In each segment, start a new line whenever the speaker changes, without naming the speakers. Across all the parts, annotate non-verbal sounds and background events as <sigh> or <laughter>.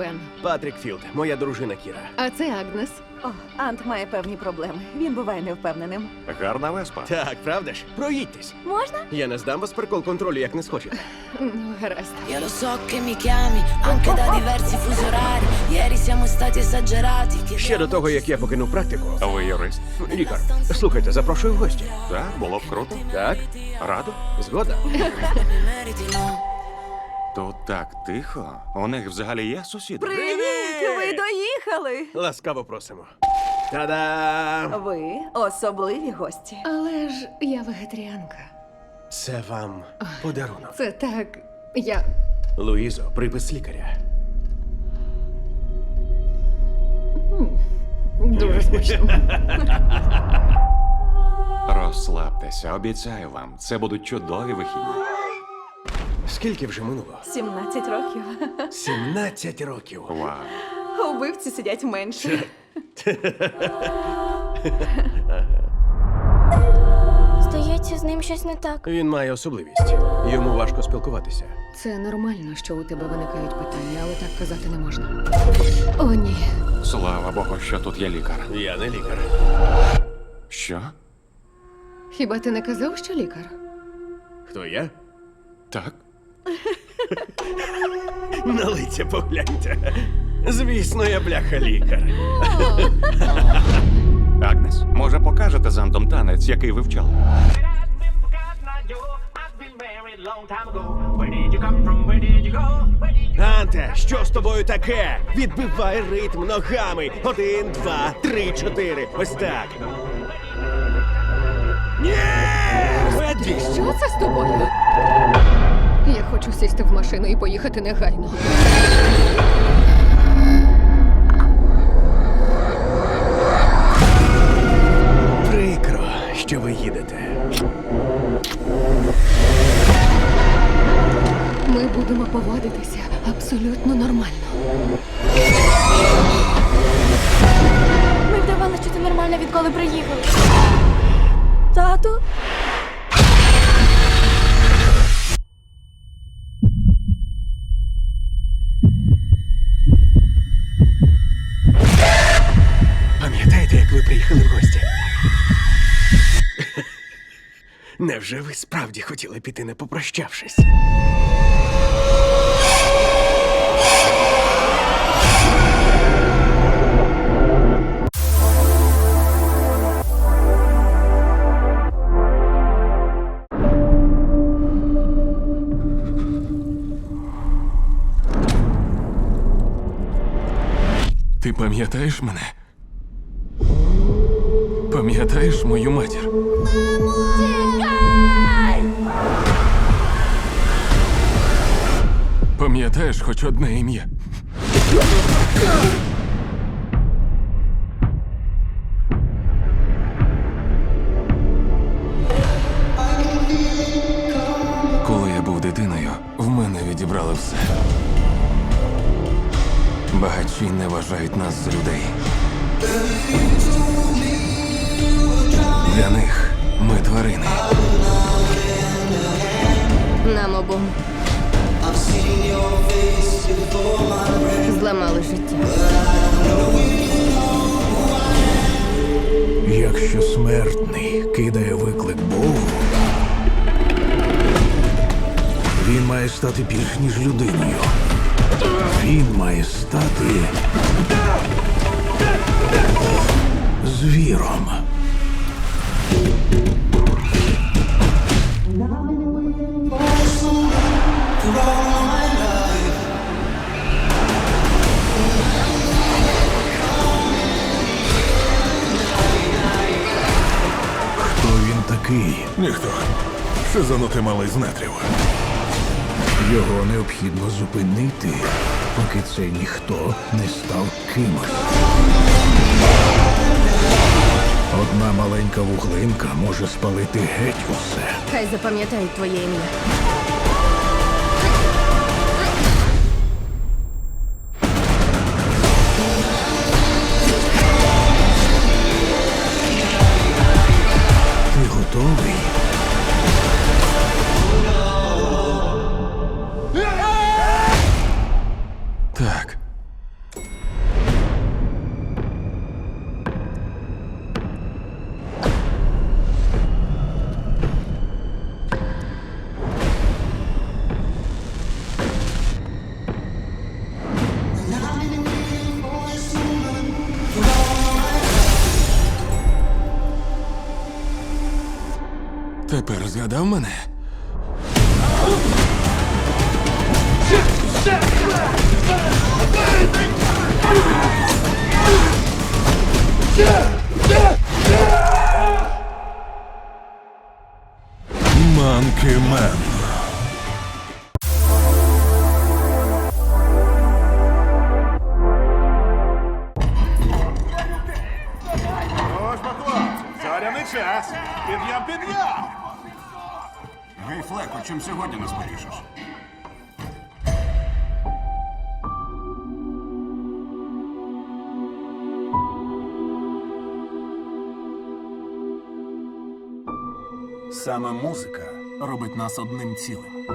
Бен.
Патрік Філд, моя дружина Кіра.
А це Агнес.
О, Ант має певні проблеми. Він буває невпевненим.
Гарна веспа.
Так, правда ж? Проїдьтесь.
Можна?
Я не здам вас прикол контролю, як не схочете.
Ну, гаразд.
Io lo so che mi chiami anche da diversi fusi orari. Ieri siamo stati esagerati. Che
Ще до того, як я покинув практику.
А Ви юрист?
Лікар, слухайте, запрошую в гості.
Так, було б круто.
Так,
Радо?
згода.
meriti, no?
Тут так тихо. У них взагалі є сусіди.
Привіт! Ви доїхали!
Ласкаво просимо. Та-дам!
Ви особливі гості.
Але ж я вегетаріанка.
Це вам подарунок.
Це так. Я.
Луїзо, припис лікаря.
Дуже смачно.
Розслабтеся, обіцяю вам, це будуть чудові вихідні.
Скільки вже минуло?
17 років. <laughs>
17 років.
Вау.
Убивці сидять менше.
Здається, з ним щось не так.
Він має особливість. Йому важко спілкуватися.
Це нормально, що у тебе виникають питання, але так казати не можна. О, ні.
Слава Богу, що тут є лікар.
Я не лікар.
Що?
Хіба ти не казав, що лікар?
Хто я?
Так? <laughs>
На лиця погляньте. Звісно, я бляха лікар. <laughs>
Агнес, може покажете з Антом танець, який вивчали?
It has been forgotten, I do. I've been married long time ago. Where did you come from? Where did you go? Where did you
Анте, що з тобою таке? Відбивай ритм ногами. Один, два, три, чотири. Ось так. Ні!
Що це з тобою? Я сісти в машину і поїхати негайно.
Прикро, що ви їдете.
Ми будемо поводитися абсолютно нормально.
Ми вдавали, що це нормально, відколи приїхали.
Невже ви справді хотіли піти, не попрощавшись?
Ти пам'ятаєш мене? Пам'ятаєш мою матір? Пам'ятаєш хоч одне ім'я? Коли я був дитиною, в мене відібрали все. Багачі не вважають нас за людей. Для них ми тварини.
Нам обом. Зламали життя.
Якщо смертний кидає виклик Богу, він має стати більш ніж людиною. Він має стати звіром.
Шизанути малий з нетрів.
Його необхідно зупинити, поки цей ніхто не став кимось. Одна маленька вуглинка може спалити геть усе.
Хай запам'ятають твоє ім'я.
Так.
Тепер згадав мене. Манки Мен.
Ось хлопці, заряний час. Під'ям, під'ям. Гей, Флеко, чим сьогодні нас потішиш? Саме музика робить нас одним цілим.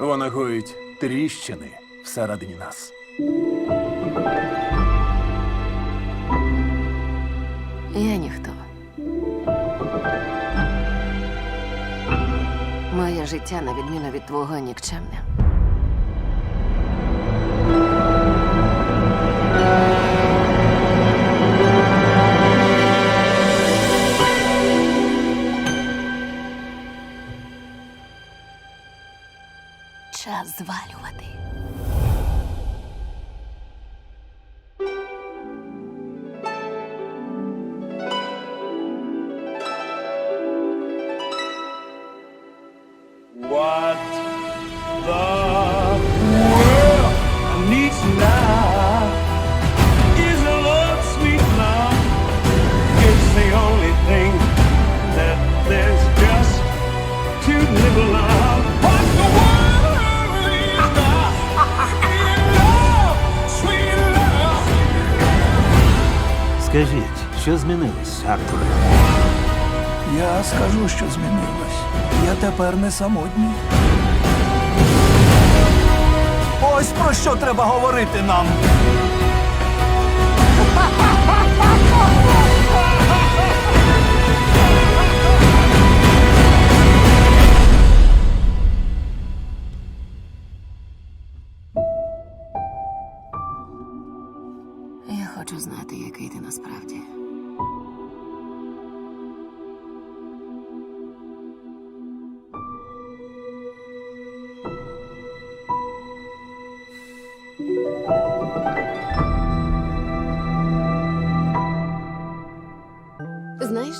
Вона гоїть тріщини всередині нас.
Я ніхто. Моє життя, на відміну від твого, нікчемне.
Скажіть, що змінилось, Артуре?
Я скажу, що змінилось. Я тепер не самотній. Ось про що треба говорити нам. <laughs>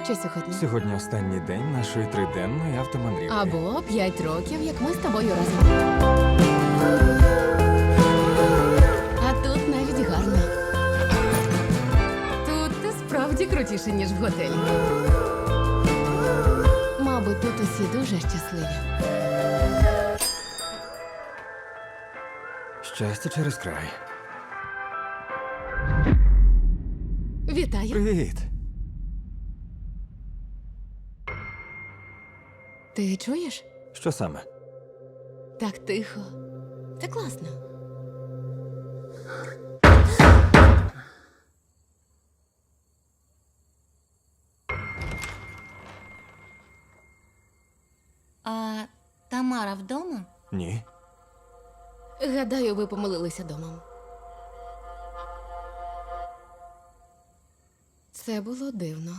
що сьогодні?
Сьогодні останній день нашої триденної автомандрівки.
Або п'ять років, як ми з тобою разом. А тут навіть гарно. Тут ти справді крутіше, ніж в готелі. Мабуть, тут усі дуже щасливі.
Щастя через край.
Вітаю.
Привіт.
Ти чуєш?
Що саме?
Так тихо. Це класно.
А Тамара вдома?
Ні.
Гадаю, ви помилилися домом. Це було дивно.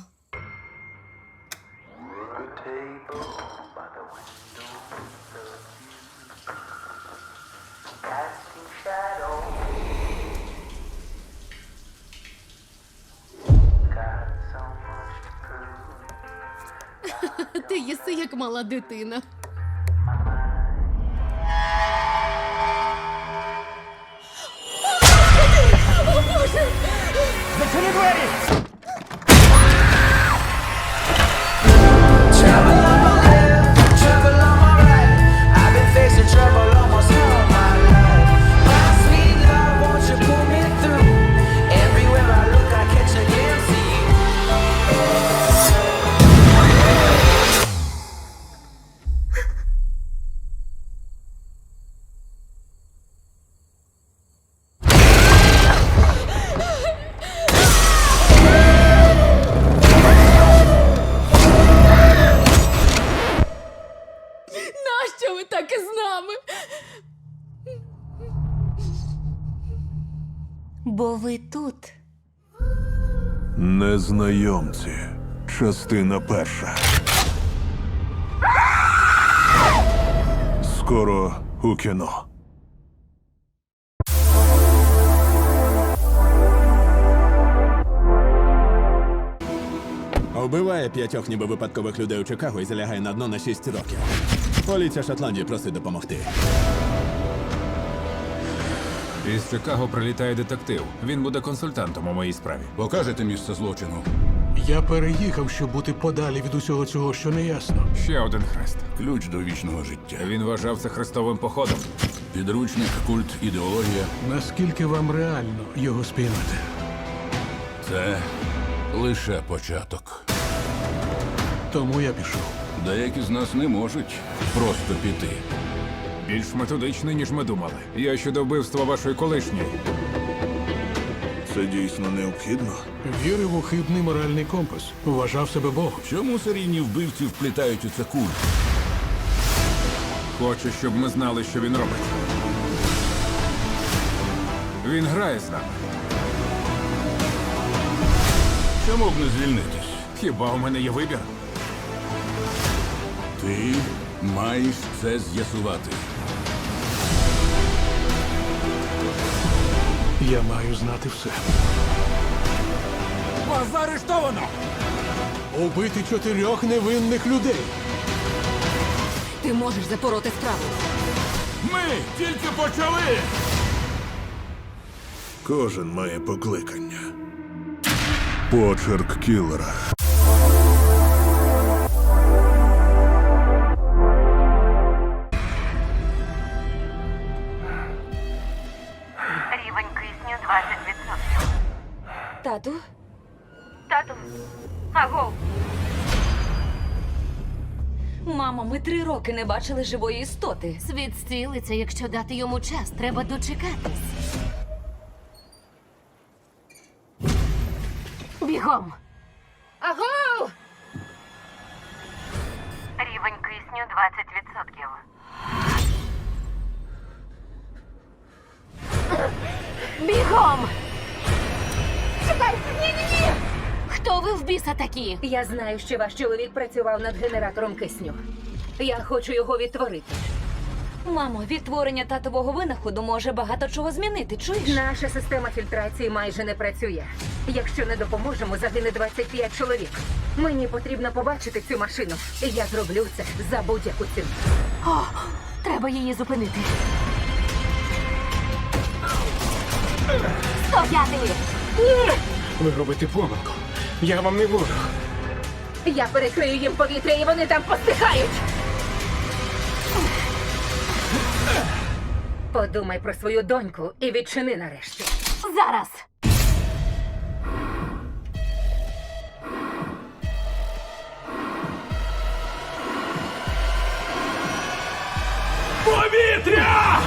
Ти їси як мала дитина.
Зачини двері!
бо ви тут.
Незнайомці. Частина перша.
Скоро у кіно.
Вбиває п'ятьох ніби випадкових людей у Чикаго і залягає на дно на шість років. Поліція Шотландії просить допомогти.
Із Чикаго прилітає детектив. Він буде консультантом у моїй справі.
Покажете місце злочину.
Я переїхав, щоб бути подалі від усього цього, що не ясно.
Ще один хрест.
Ключ до вічного життя.
Він вважав це хрестовим походом.
Підручник, культ, ідеологія.
Наскільки вам реально його спіймати?
Це лише початок.
Тому я пішов.
Деякі з нас не можуть просто піти.
Більш методичний, ніж ми думали. Я щодо вбивства вашої колишньої.
Це дійсно необхідно.
Вірив у хибний моральний компас. Вважав себе Богом.
Чому серійні вбивці вплітають у це культ?
Хоче, щоб ми знали, що він робить. Він грає з нами.
Чому б не звільнитись?
Хіба у мене є вибір?
Ти маєш це з'ясувати.
Я маю знати все.
Вас заарештовано!
Убити чотирьох невинних людей.
Ти можеш запороти справу.
Ми тільки почали. Кожен має покликання. Почерк кілера.
Тату?
Тату. Аго.
Мамо, ми три роки не бачили живої істоти.
Світ зцілиться, якщо дати йому час. Треба дочекатись. Бігом. Аго!
Рівень кисню 20%.
Бігом! Ні-ні-ні! Хто ви в біса такі?
Я знаю, що ваш чоловік працював над генератором кисню. Я хочу його відтворити. Мамо, відтворення татового винаходу може багато чого змінити. Чуєш? Наша система фільтрації майже не працює. Якщо не допоможемо, загине 25 чоловік. Мені потрібно побачити цю машину. Я зроблю це за будь-яку ціну.
О, треба її зупинити. Стояти!
Ви робите помилку. Я вам не ворог.
Я перекрию їм повітря, і вони там постихають. Подумай про свою доньку і відчини нарешті.
Зараз!
Повітря!